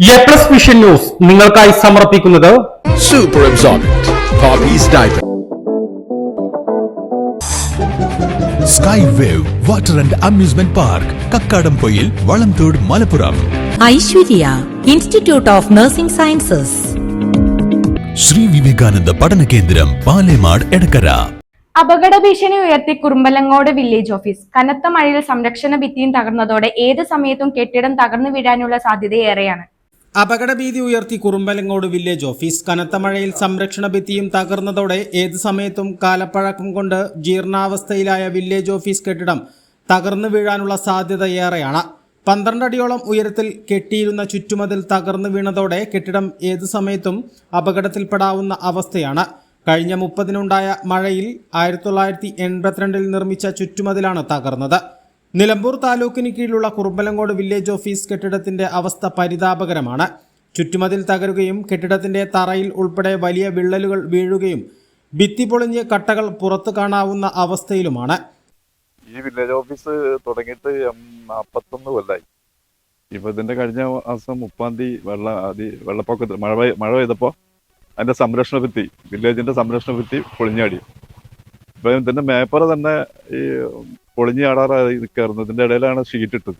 A plus vision news നിങ്ങൾക്കായി സമർപ്പിക്കുന്നത് super absorbent. Sky wave water and amusement park Kakkadampoyil Valamthode Malappuram Aishwarya institute of nursing sciences Sree Vivekananda പഠന കേന്ദ്രം പാലേമാട് എടക്കര അപകട ഭീഷണി ഉയർത്തി Kurumbalangode village office കനത്ത മഴയിൽ സംരക്ഷണ ഭിത്തിയും തകർന്നതോടെ ഏത് സമയത്തും കെട്ടിടം തകർന്നു വീഴാനുള്ള സാധ്യതയേറെയാണ്. അപകടഭീതി ഉയർത്തി കുറുമ്പലങ്ങോട് വില്ലേജ് ഓഫീസ് കനത്ത മഴയിൽ സംരക്ഷണ ഭിത്തിയും തകർന്നതോടെ ഏത് സമയത്തും കാലപ്പഴക്കം കൊണ്ട് ജീർണാവസ്ഥയിലായ വില്ലേജ് ഓഫീസ് കെട്ടിടം തകർന്നു വീഴാനുള്ള സാധ്യത ഏറെയാണ്. പന്ത്രണ്ട് അടിയോളം ഉയരത്തിൽ കെട്ടിയിരുന്ന ചുറ്റുമതിൽ തകർന്നു വീണതോടെ കെട്ടിടം ഏത് സമയത്തും അപകടത്തിൽപ്പെടാവുന്ന അവസ്ഥയാണ്. കഴിഞ്ഞ മുപ്പതിനുണ്ടായ മഴയിൽ ആയിരത്തി തൊള്ളായിരത്തി എൺപത്തിരണ്ടിൽ നിർമ്മിച്ച ചുറ്റുമതിലാണ് തകർന്നത്. നിലമ്പൂർ താലൂക്കിന് കീഴിലുള്ള കുറുമ്പലങ്കോട് വില്ലേജ് ഓഫീസ് കെട്ടിടത്തിന്റെ അവസ്ഥ പരിതാപകരമാണ്. ചുറ്റുമതിൽ തകരുകയും കെട്ടിടത്തിന്റെ തറയിൽ ഉൾപ്പെടെ വലിയ വിള്ളലുകൾ വീഴുകയും ഭിത്തി പൊളിഞ്ഞ് കട്ടകൾ പുറത്തു കാണാവുന്ന അവസ്ഥയിലുമാണ്. ഈ വില്ലേജ് ഓഫീസ് തുടങ്ങിയിട്ട് നാൽപ്പത്തൊന്ന് കൊല്ലായി. ഇപ്പൊ ഇതിന്റെ കഴിഞ്ഞ മാസം മുപ്പാം തീയതി വെള്ള വെള്ളപ്പൊക്കത്തിൽ മഴ മഴ പെയ്തപ്പോ അതിന്റെ സംരക്ഷണ ഭിത്തി വില്ലേജിന്റെ സംരക്ഷണ ഭിത്തി പൊളിഞ്ഞാടി. ഇപ്പൊ ഇതിന്റെ മേപ്പറ തന്നെ ഈ പൊളിഞ്ഞ് ചാടാറായി നിൽക്കായിരുന്നു ഇതിന്റെ ഇടയിലാണ് ഷീറ്റ് ഇട്ടത്.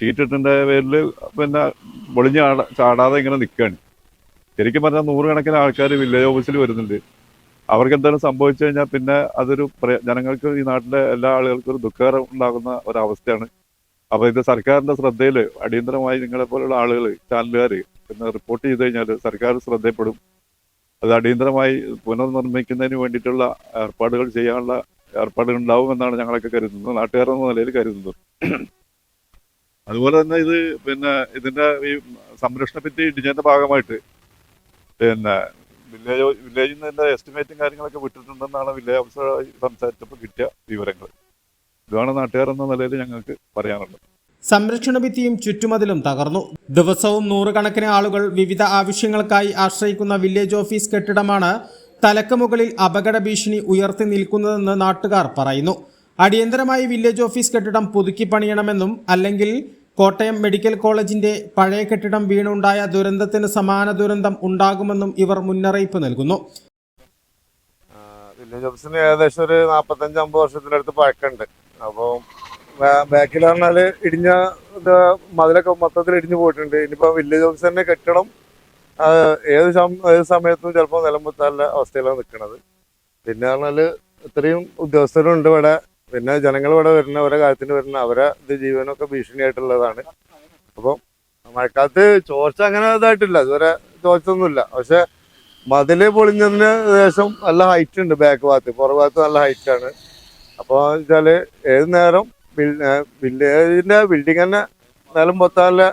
ഷീറ്റ് ഇട്ടിന്റെ പേരിൽ പിന്നെ പൊളിഞ്ഞ് ചാടാ- ചാടാതെ ഇങ്ങനെ നിൽക്കുകയാണ് ശരിക്കും പറഞ്ഞാൽ നൂറുകണക്കിന് ആൾക്കാർ വില്ലേജ് ഓഫീസിൽ വരുന്നുണ്ട്. അവർക്ക് എന്തെങ്കിലും സംഭവിച്ചു കഴിഞ്ഞാൽ പിന്നെ അതൊരു ജനങ്ങൾക്ക് ഈ നാട്ടിലെ എല്ലാ ആളുകൾക്കും ഒരു ദുഃഖകരം ഉണ്ടാകുന്ന ഒരവസ്ഥയാണ്. അപ്പോൾ ഇത് സർക്കാരിന്റെ ശ്രദ്ധയിൽ അടിയന്തരമായി നിങ്ങളെ പോലുള്ള ആളുകൾ ചാനലുകാർ പിന്നെ റിപ്പോർട്ട് ചെയ്ത് കഴിഞ്ഞാൽ സർക്കാർ ശ്രദ്ധപ്പെടും. അത് അടിയന്തരമായി പുനർനിർമ്മിക്കുന്നതിന് വേണ്ടിയിട്ടുള്ള ഏർപ്പാടുകൾ ചെയ്യാനുള്ള ഏർപ്പാടുകൾ ഉണ്ടാവുമെന്നാണ് ഞങ്ങളൊക്കെ കരുതുന്നത്. നാട്ടുകാർ എന്ന നിലയിൽ കരുതുന്നത് അതുപോലെ തന്നെ ഇത് പിന്നെ ഇതിന്റെ ഈ സംരക്ഷണ ഭിത്തി ഇടിഞ്ഞതിന്റെ ഭാഗമായിട്ട് പിന്നെ വില്ലേജ് വില്ലേജിൽ നിന്ന് ഇതിന്റെ എസ്റ്റിമേറ്റും കാര്യങ്ങളൊക്കെ വിട്ടിട്ടുണ്ടെന്നാണ് വില്ലേജ് ഓഫീസർ സംസാരിച്ചപ്പോൾ കിട്ടിയ വിവരങ്ങൾ. ഇതാണ് നാട്ടുകാർ എന്ന നിലയിൽ ഞങ്ങൾക്ക് പറയാനുള്ളത്. സംരക്ഷണ ഭിത്തിയും ചുറ്റുമതിലും തകർന്നു. ദിവസവും നൂറുകണക്കിന് ആളുകൾ വിവിധ ആവശ്യങ്ങൾക്കായി ആശ്രയിക്കുന്ന വില്ലേജ് ഓഫീസ് കെട്ടിടമാണ് തലക്ക് മുകളിൽ അപകട ഭീഷണി ഉയർത്തി നിൽക്കുന്നതെന്ന് നാട്ടുകാർ പറയുന്നു. അടിയന്തരമായി വില്ലേജ് ഓഫീസ് കെട്ടിടം പുതുക്കി പണിയണമെന്നും അല്ലെങ്കിൽ കോട്ടയം മെഡിക്കൽ കോളേജിന്റെ പഴയ കെട്ടിടം വീണുണ്ടായ ദുരന്തത്തിന് സമാന ദുരന്തം ഉണ്ടാകുമെന്നും ഇവർ മുന്നറിയിപ്പ് നൽകുന്നു. വില്ലേജ് ഓഫീസിന് ഏകദേശം ഒരു നാൽപ്പത്തഞ്ച് അമ്പത് വർഷത്തിനടുത്ത് പഴക്കമുണ്ട്. അപ്പോൾ ബാക്കിൽ ഇടിഞ്ഞ മതിലൊക്കെ മൊത്തത്തിൽ ഇടിഞ്ഞു പോയിട്ടുണ്ട്. ഇനിയിപ്പോ വില്ലേജ് ഓഫീസ് തന്നെ കെട്ടണം. ആ, ഏത് ഏത് സമയത്തും ചിലപ്പോൾ നിലമ്പത്താല അവസ്ഥയിലാണ് നിൽക്കുന്നത് പിന്നെ പറഞ്ഞാൽ ഇത്രയും ഉദ്യോഗസ്ഥരുണ്ട് ഇവിടെ. പിന്നെ ജനങ്ങൾ ഇവിടെ വരുന്ന ഓരോ കാര്യത്തിന് വരുന്ന അവരെ ഇത് ജീവനൊക്കെ ഭീഷണിയായിട്ടുള്ളതാണ്. അപ്പം മഴക്കാലത്ത് ചോർച്ച അങ്ങനെ ഇതായിട്ടില്ല. ഇതുവരെ ചോർച്ചൊന്നുമില്ല പക്ഷെ മതിൽ പൊളിഞ്ഞതിന് ശേഷം നല്ല ഹൈറ്റ് ഉണ്ട് ബാക്ക് ഭാഗത്ത്. പുറം ഭാഗത്ത് നല്ല ഹൈറ്റ് ആണ്. അപ്പോൾ വെച്ചാൽ ഏത് നേരം വില്ലേജിന്റെ ബിൽഡിംഗ് തന്നെ നിലം പൊത്താനുള്ള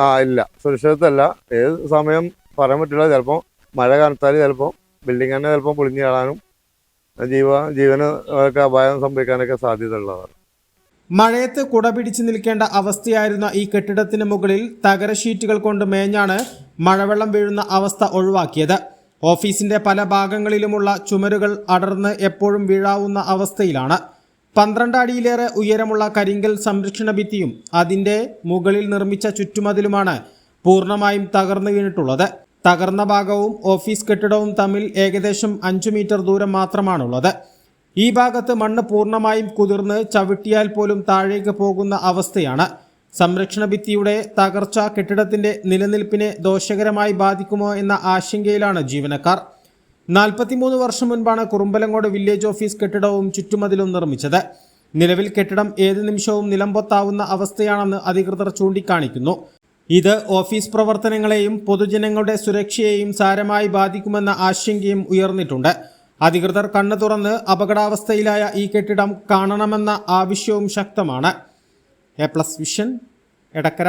ആ ഇല്ല. സുരക്ഷിതത്വമല്ല. ഏത് സമയം പറയാൻ പറ്റില്ല. ചിലപ്പോൾ മഴ കനത്താൽ ചിലപ്പോൾ ബിൽഡിംഗ് തന്നെ ചിലപ്പോൾ പൊളിഞ്ഞു കാണാനും ജീവ ജീവന ഒക്കെ അപായം സംഭവിക്കാനൊക്കെ സാധ്യത ഉള്ളതാണ് മഴയത്ത് കുട പിടിച്ചു നിൽക്കേണ്ട അവസ്ഥയായിരുന്ന ഈ കെട്ടിടത്തിന് മുകളിൽ തകര ഷീറ്റുകൾ കൊണ്ട് മേഞ്ഞാണ് മഴവെള്ളം വീഴുന്ന അവസ്ഥ ഒഴിവാക്കിയത്. ഓഫീസിന്റെ പല ഭാഗങ്ങളിലുമുള്ള ചുമരുകൾ അടർന്ന് എപ്പോഴും വീഴാവുന്ന അവസ്ഥയിലാണ്. പന്ത്രണ്ട് അടിയിലേറെ ഉയരമുള്ള കരിങ്കൽ സംരക്ഷണ ഭിത്തിയും അതിന്റെ മുകളിൽ നിർമ്മിച്ച ചുറ്റുമതിലുമാണ് പൂർണമായും തകർന്നു വീണിട്ടുള്ളത്. തകർന്ന ഭാഗവും ഓഫീസ് കെട്ടിടവും തമ്മിൽ ഏകദേശം അഞ്ചു മീറ്റർ ദൂരം മാത്രമാണുള്ളത്. ഈ ഭാഗത്ത് മണ്ണ് പൂർണമായും കുതിർന്ന് ചവിട്ടിയാൽ പോലും താഴേക്ക് പോകുന്ന അവസ്ഥയാണ്. സംരക്ഷണ ഭിത്തിയുടെ തകർച്ച കെട്ടിടത്തിന്റെ നിലനിൽപ്പിനെ ദോഷകരമായി ബാധിക്കുമോ എന്ന ആശങ്കയിലാണ് ജീവനക്കാർ. നാൽപ്പത്തിമൂന്ന് വർഷം മുൻപാണ് കുറുമ്പലങ്ങോട് വില്ലേജ് ഓഫീസ് കെട്ടിടവും ചുറ്റുമതിലും നിർമ്മിച്ചത്. നിലവിൽ കെട്ടിടം ഏത് നിമിഷവും നിലംപൊത്താവുന്ന അവസ്ഥയാണെന്ന് അധികൃതർ ചൂണ്ടിക്കാണിക്കുന്നു. ഇത് ഓഫീസ് പ്രവർത്തനങ്ങളെയും പൊതുജനങ്ങളുടെ സുരക്ഷയെയും സാരമായി ബാധിക്കുമെന്ന ആശങ്കയും ഉയർന്നിട്ടുണ്ട്. അധികൃതർ കണ്ണു തുറന്ന് അപകടാവസ്ഥയിലായ ഈ കെട്ടിടം കാണണമെന്ന ആവശ്യവും ശക്തമാണ്. A plus vision Edakkara.